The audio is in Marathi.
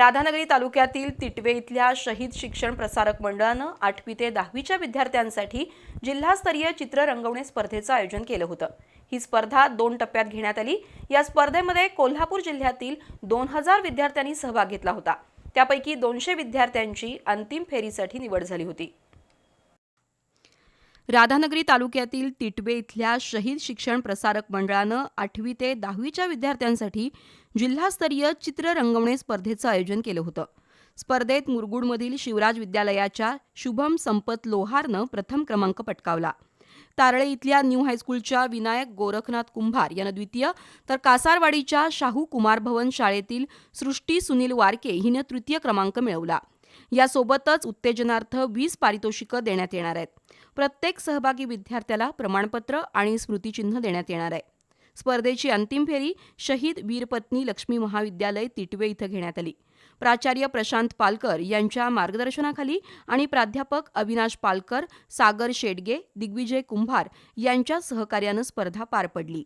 राधानगरी तालुक्यातील तिटवे इथल्या शहीद शिक्षण प्रसारक मंडळानं आठवी ते दहावीच्या विद्यार्थ्यांसाठी जिल्हास्तरीय चित्र रंगवणे स्पर्धेचं आयोजन केलं होतं. ही स्पर्धा दोन टप्प्यात घेण्यात आली. या स्पर्धेमध्ये कोल्हापूर जिल्ह्यातील दोन हजार विद्यार्थ्यांनी सहभाग घेतला होता. त्यापैकी दोनशे विद्यार्थ्यांची अंतिम फेरीसाठी निवड झाली होती. राधानगरी तालुक्यातील तिटवे इथल्या शहीद शिक्षण प्रसारक मंडळानं आठवी ते दहावीच्या विद्यार्थ्यांसाठी जिल्हास्तरीय चित्र रंगवणे स्पर्धेचं आयोजन केलं होतं. स्पर्धेत मुरगुडमधील शिवराज विद्यालयाच्या शुभम संपत लोहारनं प्रथम क्रमांक पटकावला. तारळे इथल्या न्यू हायस्कूलच्या विनायक गोरखनाथ कुंभार यानं द्वितीय तर कासारवाडीच्या शाहू कुमार भवन शाळेतील सृष्टी सुनील वारके हिनं तृतीय क्रमांक मिळवला. यासोबतच उत्तेजनार्थ वीस पारितोषिकं देण्यात येणार आहेत. प्रत्येक सहभागी विद्यार्थ्याला प्रमाणपत्र आणि स्मृतिचिन्ह देण्यात येणार आहे. स्पर्धेची अंतिम फेरी शहीद वीरपत्नी लक्ष्मी महाविद्यालय तिटवे इथं घेण्यात आली. प्राचार्य प्रशांत पालकर यांच्या मार्गदर्शनाखाली आणि प्राध्यापक अविनाश पालकर सागर शेडगे दिग्विजय कुंभार यांच्या सहकार्यानं स्पर्धा पार पडली.